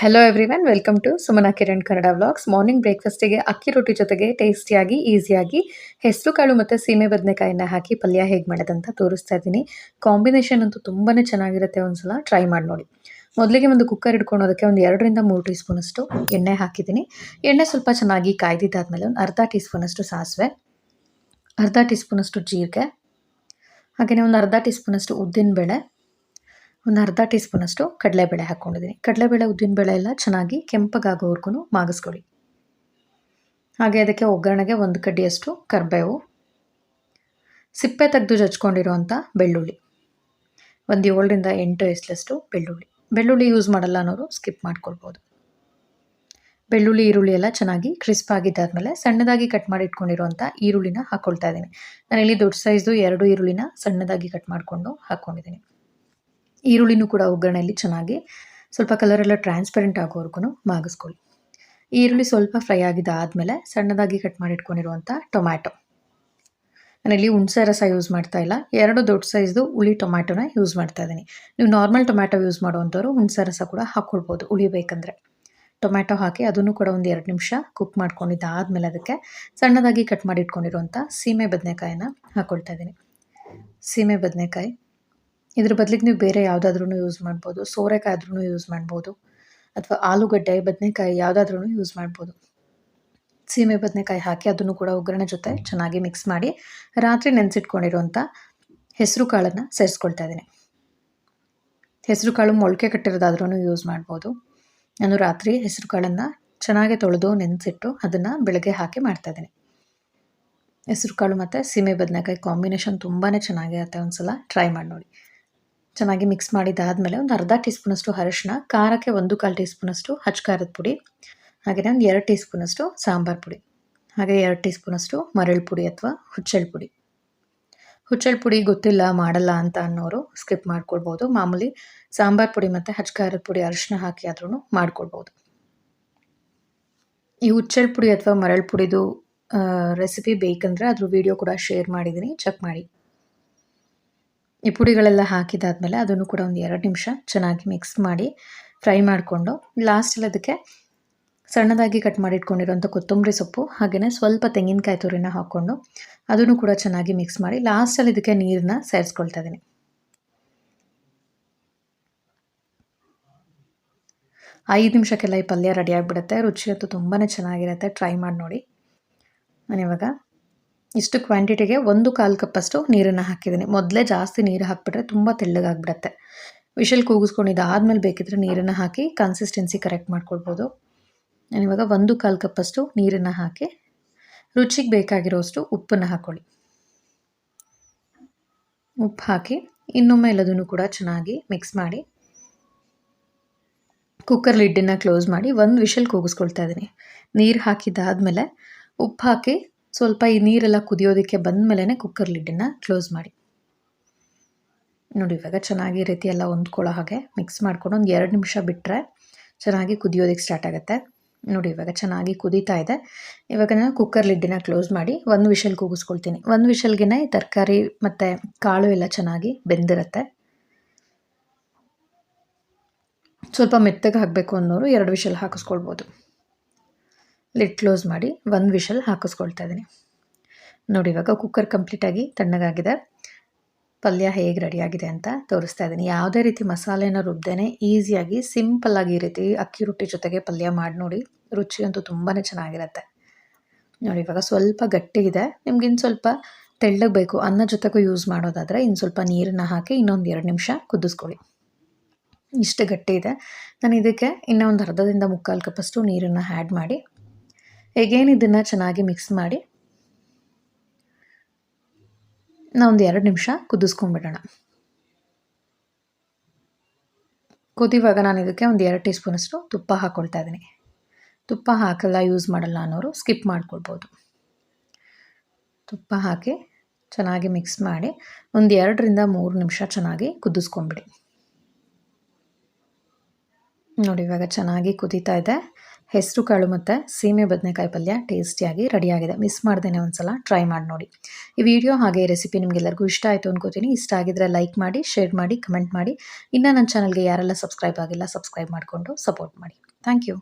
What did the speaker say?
Hello everyone welcome to Sumana Kiran Kannada vlogs morning ಬ್ರೇಕ್ಫಾಸ್ಟಿಗೆ ಅಕ್ಕಿ ರೊಟ್ಟಿ ಜೊತೆಗೆ ಟೇಸ್ಟಿಯಾಗಿ ಈಸಿಯಾಗಿ ಹೆಸರು ಕಾಳು ಮತ್ತು ಸೀಮೆ ಬದನೆಕಾಯಿನ ಹಾಕಿ ಪಲ್ಯ ಹೇಗೆ ಮಾಡೋದಂತ ತೋರಿಸ್ತಾ ಇದ್ದೀನಿ. ಕಾಂಬಿನೇಷನ್ ಅಂತೂ ತುಂಬಾ ಚೆನ್ನಾಗಿರುತ್ತೆ ಒಂದ್ಸಲ ಟ್ರೈ ಮಾಡಿ ನೋಡಿ. ಮೊದಲಿಗೆ ಒಂದು ಕುಕ್ಕರ್ ಅದಕ್ಕೆ ಒಂದು ಎರಡರಿಂದ ಮೂರು ಟೀ ಸ್ಪೂನಷ್ಟು ಎಣ್ಣೆ ಹಾಕಿದ್ದೀನಿ. ಎಣ್ಣೆ ಸ್ವಲ್ಪ ಚೆನ್ನಾಗಿ ಕಾಯ್ದಿದ್ದಾದ್ಮೇಲೆ ಒಂದು ಅರ್ಧ ಟೀ ಸ್ಪೂನಷ್ಟು ಸಾಸಿವೆ, ಅರ್ಧ ಟೀ ಸ್ಪೂನಷ್ಟು ಜೀರಿಗೆ ಹಾಗೆಯೇ ಒಂದು ಅರ್ಧ ಟೀ ಸ್ಪೂನಷ್ಟು ಉದ್ದಿನಬೇಳೆ ಒಂದು ಅರ್ಧ ಟೀ ಸ್ಪೂನಷ್ಟು ಕಡಲೆಬೇಳೆ ಹಾಕ್ಕೊಂಡಿದ್ದೀನಿ. ಕಡಲೆಬೇಳೆ ಉದ್ದಿನಬೇಳೆ ಎಲ್ಲ ಚೆನ್ನಾಗಿ ಕೆಂಪಗಾಗೋವರೆಗೂ ಮಾಗಿಸ್ಕೊಳ್ಳಿ. ಹಾಗೆ ಅದಕ್ಕೆ ಒಗ್ಗರಣೆಗೆ ಒಂದು ಕಡ್ಡಿಯಷ್ಟು ಕರಿಬೇವು, ಸಿಪ್ಪೆ ತೆಗೆದು ಜಚ್ಕೊಂಡಿರುವಂಥ ಬೆಳ್ಳುಳ್ಳಿ, ಒಂದು ಏಳರಿಂದ ಎಂಟು ಎಸ್ಲಷ್ಟು ಬೆಳ್ಳುಳ್ಳಿ. ಬೆಳ್ಳುಳ್ಳಿ ಯೂಸ್ ಮಾಡಲ್ಲ ಅನ್ನೋರು ಸ್ಕಿಪ್ ಮಾಡ್ಕೊಳ್ಬೋದು. ಬೆಳ್ಳುಳ್ಳಿ, ಈರುಳ್ಳಿ ಎಲ್ಲ ಚೆನ್ನಾಗಿ ಕ್ರಿಸ್ಪ್ ಆಗಿದ್ದಾದಮೇಲೆ ಸಣ್ಣದಾಗಿ ಕಟ್ ಮಾಡಿ ಇಟ್ಕೊಂಡಿರುವಂಥ ಈರುಳ್ಳಿನ ಹಾಕ್ಕೊಳ್ತಾ ಇದ್ದೀನಿ. ನಾನಿಲ್ಲಿ ದೊಡ್ಡ ಸೈಜ್ದು ಎರಡು ಈರುಳ್ಳಿನ ಸಣ್ಣದಾಗಿ ಕಟ್ ಮಾಡಿಕೊಂಡು ಹಾಕ್ಕೊಂಡಿದ್ದೀನಿ ಈರುಳ್ಳಿನೂ ಕೂಡ ಒಗ್ಗರಣೆಯಲ್ಲಿ ಚೆನ್ನಾಗಿ ಸ್ವಲ್ಪ ಕಲರೆಲ್ಲ ಟ್ರಾನ್ಸ್ಪರೆಂಟ್ ಆಗೋವರೆಗೂ ಮಾಗಿಸ್ಕೊಳ್ಳಿ. ಈರುಳ್ಳಿ ಸ್ವಲ್ಪ ಫ್ರೈ ಆಗಿದ್ದಾದಮೇಲೆ ಸಣ್ಣದಾಗಿ ಕಟ್ ಮಾಡಿ ಇಟ್ಕೊಂಡಿರುವಂಥ ಟೊಮ್ಯಾಟೊ. ನಾನಿಲ್ಲಿ ಹುಣಸೆ ರಸ ಯೂಸ್ ಮಾಡ್ತಾ ಇಲ್ಲ. ಎರಡು ದೊಡ್ಡ ಸೈಜ್ದು ಹುಳಿ ಟೊಮ್ಯಾಟೊನ ಯೂಸ್ ಮಾಡ್ತಾ ಇದ್ದೀನಿ. ನೀವು ನಾರ್ಮಲ್ ಟೊಮ್ಯಾಟೊ ಯೂಸ್ ಮಾಡುವಂಥವ್ರು ಹುಣಸೆ ರಸ ಕೂಡ ಹಾಕ್ಕೊಳ್ಬೋದು ಉಳಿಬೇಕಂದ್ರೆ ಟೊಮ್ಯಾಟೊ ಹಾಕಿ ಅದನ್ನು ಕೂಡ ಒಂದು ಎರಡು ನಿಮಿಷ ಕುಕ್ ಮಾಡ್ಕೊಂಡಿದ್ದಾದಮೇಲೆ ಅದಕ್ಕೆ ಸಣ್ಣದಾಗಿ ಕಟ್ ಮಾಡಿ ಇಟ್ಕೊಂಡಿರುವಂಥ ಸೀಮೆ ಬದನೆಕಾಯಿನ ಹಾಕ್ಕೊಳ್ತಾ ಇದ್ದೀನಿ. ಸೀಮೆ ಬದನೆಕಾಯಿ. ಇದ್ರ ಬದಲಿಗೆ ನೀವು ಬೇರೆ ಯಾವುದಾದ್ರೂ ಯೂಸ್ ಮಾಡ್ಬೋದು. ಸೋರೆಕಾಯಿ ಆದ್ರೂ ಯೂಸ್ ಮಾಡ್ಬೋದು. ಅಥವಾ ಆಲೂಗಡ್ಡೆ, ಬದನೆಕಾಯಿ ಯಾವುದಾದ್ರೂ ಯೂಸ್ ಮಾಡ್ಬೋದು. ಸೀಮೆ ಬದನೆಕಾಯಿ ಹಾಕಿ ಅದನ್ನು ಕೂಡ ಒಗ್ಗರಣೆ ಜೊತೆ ಚೆನ್ನಾಗಿ ಮಿಕ್ಸ್ ಮಾಡಿ ರಾತ್ರಿ ನೆನೆಸಿಟ್ಕೊಂಡಿರುವಂಥ ಹೆಸರು ಕಾಳನ್ನು ಸೇರಿಸ್ಕೊಳ್ತಾ ಇದ್ದೀನಿ. ಹೆಸರು ಕಾಳು ಮೊಳಕೆ ಕಟ್ಟಿರೋದಾದ್ರೂ ಯೂಸ್ ಮಾಡ್ಬೋದು. ನಾನು ರಾತ್ರಿ ಹೆಸರು ಕಾಳನ್ನು ಚೆನ್ನಾಗಿ ತೊಳೆದು ನೆನೆಸಿಟ್ಟು ಅದನ್ನು ಬೆಳಗ್ಗೆ ಹಾಕಿ ಮಾಡ್ತಾಯಿದ್ದೀನಿ ಹೆಸರು ಕಾಳು ಮತ್ತು ಸೀಮೆ ಬದನೆಕಾಯಿ ಕಾಂಬಿನೇಷನ್ ತುಂಬಾ ಚೆನ್ನಾಗಿರುತ್ತೆ ಒಂದು ಸಲ ಟ್ರೈ ಮಾಡಿ ನೋಡಿ. ಚೆನ್ನಾಗಿ ಮಿಕ್ಸ್ ಮಾಡಿದ್ದಾದಮೇಲೆ ಒಂದು ಅರ್ಧ ಟೀ ಸ್ಪೂನಷ್ಟು ಅರಶಿನ, ಖಾರಕ್ಕೆ ಒಂದು ಕಾಲು ಟೀ ಸ್ಪೂನಷ್ಟು ಖಾರದ ಪುಡಿ ಹಾಗೆಯೇ ಒಂದು ಎರಡು ಟೀ ಸ್ಪೂನಷ್ಟು ಸಾಂಬಾರು ಪುಡಿ, ಹಾಗೆ ಎರಡು ಟೀ ಸ್ಪೂನಷ್ಟು ಮರಳು ಪುಡಿ ಅಥವಾ ಹುಚ್ಚೆಳ್ಳು ಪುಡಿ. ಹುಚ್ಚೆಳ್ಳು ಪುಡಿ ಗೊತ್ತಿಲ್ಲ ಮಾಡಲ್ಲ ಅಂತ ಅನ್ನೋರು ಸ್ಕಿಪ್ ಮಾಡ್ಕೊಳ್ಬೋದು. ಮಾಮೂಲಿ ಸಾಂಬಾರು ಪುಡಿ ಮತ್ತು ಹಚ್ಕಾರದ ಪುಡಿ, ಅರಶಿನ ಹಾಕಿ ಆದ್ರೂ ಮಾಡ್ಕೊಳ್ಬೋದು. ಈ ಹುಚ್ಚೆಳ್ಳು ಪುಡಿ ಅಥವಾ ಮರಳು ಪುಡಿದು ರೆಸಿಪಿ ಬೇಕಂದರೆ ಅದ್ರ ವಿಡಿಯೋ ಕೂಡ ಶೇರ್ ಮಾಡಿದ್ದೀನಿ ಚೆಕ್ ಮಾಡಿ. ಈ ಪುಡಿಗಳೆಲ್ಲ ಹಾಕಿದಾದಮೇಲೆ ಅದನ್ನು ಕೂಡ ಒಂದು ಎರಡು ನಿಮಿಷ ಚೆನ್ನಾಗಿ ಮಿಕ್ಸ್ ಮಾಡಿ ಫ್ರೈ ಮಾಡಿಕೊಂಡು ಲಾಸ್ಟಲ್ಲಿ ಅದಕ್ಕೆ ಸಣ್ಣದಾಗಿ ಕಟ್ ಮಾಡಿಟ್ಕೊಂಡಿರೋಂಥ ಕೊತ್ತಂಬರಿ ಸೊಪ್ಪು ಹಾಗೆಯೇ ಸ್ವಲ್ಪ ತೆಂಗಿನಕಾಯಿ ತುರಿನ ಹಾಕ್ಕೊಂಡು ಅದನ್ನು ಕೂಡ ಚೆನ್ನಾಗಿ ಮಿಕ್ಸ್ ಮಾಡಿ ಲಾಸ್ಟಲ್ಲಿ ಇದಕ್ಕೆ ನೀರನ್ನ ಸೇರಿಸ್ಕೊಳ್ತಾ ಇದ್ದೀನಿ. ಐದು ನಿಮಿಷಕ್ಕೆಲ್ಲ ಈ ಪಲ್ಯ ರೆಡಿ ಆಗಿಬಿಡುತ್ತೆ, ರುಚಿ ಅಂತೂ ತುಂಬಾ ಚೆನ್ನಾಗಿರುತ್ತೆ ಟ್ರೈ ಮಾಡಿ ನೋಡಿ. ನಾನಿವಾಗ ಇಷ್ಟು ಕ್ವಾಂಟಿಟಿಗೆ ಒಂದು ಕಾಲು ಕಪ್ಪಷ್ಟು ನೀರನ್ನು ಹಾಕಿದ್ದೀನಿ. ಮೊದಲೇ ಜಾಸ್ತಿ ನೀರು ಹಾಕಿಬಿಟ್ರೆ ತುಂಬ ತೆಳ್ಳಗಾಗ್ಬಿಡತ್ತೆ. ವಿಷಲ್ ಕೂಗಿಸ್ಕೊಂಡಿದ್ದು ಆದಮೇಲೆ ಬೇಕಿದ್ರೆ ನೀರನ್ನು ಹಾಕಿ ಕನ್ಸಿಸ್ಟೆನ್ಸಿ ಕರೆಕ್ಟ್ ಮಾಡ್ಕೊಳ್ಬೋದು. ನಾನಿವಾಗ ಒಂದು ಕಾಲು ಕಪ್ಪಷ್ಟು ನೀರನ್ನು ಹಾಕಿ ರುಚಿಗೆ ಬೇಕಾಗಿರೋಷ್ಟು ಉಪ್ಪನ್ನು ಹಾಕ್ಕೊಳ್ಳಿ ಉಪ್ಪು ಹಾಕಿ ಇನ್ನೊಮ್ಮೆ ಎಲ್ಲದನ್ನು ಕೂಡ ಚೆನ್ನಾಗಿ ಮಿಕ್ಸ್ ಮಾಡಿ ಕುಕ್ಕರ್ ಲಿಡ್ಡನ್ನು ಕ್ಲೋಸ್ ಮಾಡಿ ಒಂದು ವಿಷಲ್ ಕೂಗಿಸ್ಕೊಳ್ತಾ ಇದ್ದೀನಿ. ನೀರು ಹಾಕಿದ್ದಾದಮೇಲೆ ಉಪ್ಪು ಹಾಕಿ ಸ್ವಲ್ಪ ಈ ನೀರೆಲ್ಲ ಕುದಿಯೋದಕ್ಕೆ ಬಂದ ಮೇಲೇ ಕುಕ್ಕರ್ ಲಿಡ್ಡನ್ನು ಕ್ಲೋಸ್ ಮಾಡಿ. ನೋಡಿ, ಇವಾಗ ಚೆನ್ನಾಗಿ ರೀತಿ ಎಲ್ಲ ಹೊಂದ್ಕೊಳ್ಳೋ ಹಾಗೆ ಮಿಕ್ಸ್ ಮಾಡ್ಕೊಂಡು ಒಂದು ಎರಡು ನಿಮಿಷ ಬಿಟ್ಟರೆ ಚೆನ್ನಾಗಿ ಕುದಿಯೋದಕ್ಕೆ ಸ್ಟಾರ್ಟ್ ಆಗುತ್ತೆ. ನೋಡಿ, ಇವಾಗ ಚೆನ್ನಾಗಿ ಕುದೀತಾ ಇದೆ. ಇವಾಗ ನಾನು ಕುಕ್ಕರ್ ಲಿಡ್ಡನ್ನ ಕ್ಲೋಸ್ ಮಾಡಿ ಒಂದು ವಿಷಲ್ ಕೂಗಿಸ್ಕೊಳ್ತೀನಿ. ಒಂದು ವಿಷಲ್ಗೆನೆ ತರಕಾರಿ ಮತ್ತು ಕಾಳು ಎಲ್ಲ ಚೆನ್ನಾಗಿ ಬೆಂದಿರುತ್ತೆ. ಸ್ವಲ್ಪ ಮೆತ್ತಗೆ ಹಾಕಬೇಕು ಅನ್ನೋರು ಎರಡು ವಿಷಲ್ ಹಾಕಿಸ್ಕೊಳ್ಬೋದು. ಲಿಡ್ ಕ್ಲೋಸ್ ಮಾಡಿ ಒಂದು ವಿಷಲ್ ಹಾಕಿಸ್ಕೊಳ್ತಾ ಇದ್ದೀನಿ. ನೋಡಿ, ಇವಾಗ ಕುಕ್ಕರ್ ಕಂಪ್ಲೀಟಾಗಿ ತಣ್ಣಗಾಗಿದೆ. ಪಲ್ಯ ಹೇಗೆ ರೆಡಿಯಾಗಿದೆ ಅಂತ ತೋರಿಸ್ತಾ ಇದ್ದೀನಿ. ಯಾವುದೇ ರೀತಿ ಮಸಾಲೆನ ರುಬ್ದೇನೆ ಈಸಿಯಾಗಿ ಸಿಂಪಲ್ಲಾಗಿ ಈ ರೀತಿ ಅಕ್ಕಿ ರೊಟ್ಟಿ ಜೊತೆಗೆ ಪಲ್ಯ ಮಾಡಿ ನೋಡಿ ರುಚಿಯಂತೂ ತುಂಬಾ ಚೆನ್ನಾಗಿರುತ್ತೆ. ನೋಡಿ, ಇವಾಗ ಸ್ವಲ್ಪ ಗಟ್ಟಿಗಿದೆ. ನಿಮ್ಗೆ ಇನ್ನು ಸ್ವಲ್ಪ ತೆಳ್ಳಗೆ ಬೇಕು. ಅನ್ನ ಜೊತೆಗೂ ಯೂಸ್ ಮಾಡೋದಾದರೆ ಇನ್ನು ಸ್ವಲ್ಪ ನೀರನ್ನು ಹಾಕಿ ಇನ್ನೊಂದು ಎರಡು ನಿಮಿಷ ಕುದಿಸ್ಕೊಳ್ಳಿ. ಇಷ್ಟು ಗಟ್ಟಿ ಇದೆ ನಾನು ಇದಕ್ಕೆ ಇನ್ನೂ ಒಂದು ಅರ್ಧದಿಂದ ಮುಕ್ಕಾಲು ಕಪ್ಪಷ್ಟು ನೀರನ್ನು ಆ್ಯಡ್ ಮಾಡಿ ಹೇಗೇನು ಇದನ್ನು ಚೆನ್ನಾಗಿ ಮಿಕ್ಸ್ ಮಾಡಿ ಒಂದು ಎರಡು ನಿಮಿಷ ಕುದಿಸ್ಕೊಂಡ್ಬಿಡೋಣ. ಕುದಿವಾಗ ನಾನು ಇದಕ್ಕೆ ಒಂದು ಎರಡು ಟೀ ಸ್ಪೂನಷ್ಟು ತುಪ್ಪ ಹಾಕ್ಕೊಳ್ತಾ ಇದ್ದೀನಿ. ತುಪ್ಪ ಹಾಕಲ್ಲ ಯೂಸ್ ಮಾಡಲ್ಲ ಅನ್ನೋರು ಸ್ಕಿಪ್ ಮಾಡ್ಕೊಳ್ಬೋದು. ತುಪ್ಪ ಹಾಕಿ ಚೆನ್ನಾಗಿ ಮಿಕ್ಸ್ ಮಾಡಿ ಒಂದು ಎರಡರಿಂದ ಮೂರು ನಿಮಿಷ ಚೆನ್ನಾಗಿ ಕುದಿಸ್ಕೊಂಬಿಡಿ ನೋಡಿ ಇವಾಗ ಚೆನ್ನಾಗಿ ಕುದೀತಾ ಇದೆ. ಹೆಸರು ಕಾಳು ಮತ್ತು ಸೀಮೆ ಬದನೆಕಾಯಿ ಪಲ್ಯ ಟೇಸ್ಟಿಯಾಗಿ ರೆಡಿಯಾಗಿದೆ. ಮಿಸ್ ಮಾಡ್ದೇನೆ ಒಂದ್ಸಲ ಟ್ರೈ ಮಾಡಿ ನೋಡಿ. ಈ ವಿಡಿಯೋ ಹಾಗೆ ರೆಸಿಪಿ ನಿಮಗೆಲ್ಲರಿಗೂ ಇಷ್ಟ ಆಯಿತು ಅನ್ಕೋತೀನಿ. ಇಷ್ಟ ಆಗಿದ್ರೆ ಲೈಕ್ ಮಾಡಿ ಶೇರ್ ಮಾಡಿ ಕಮೆಂಟ್ ಮಾಡಿ. ಇನ್ನು ನನ್ನ ಚಾನಲ್ಗೆ ಯಾರೆಲ್ಲ ಸಬ್ಸ್ಕ್ರೈಬ್ ಆಗಿಲ್ಲ ಸಬ್ಸ್ಕ್ರೈಬ್ ಮಾಡಿಕೊಂಡು ಸಪೋರ್ಟ್ ಮಾಡಿ. Thank you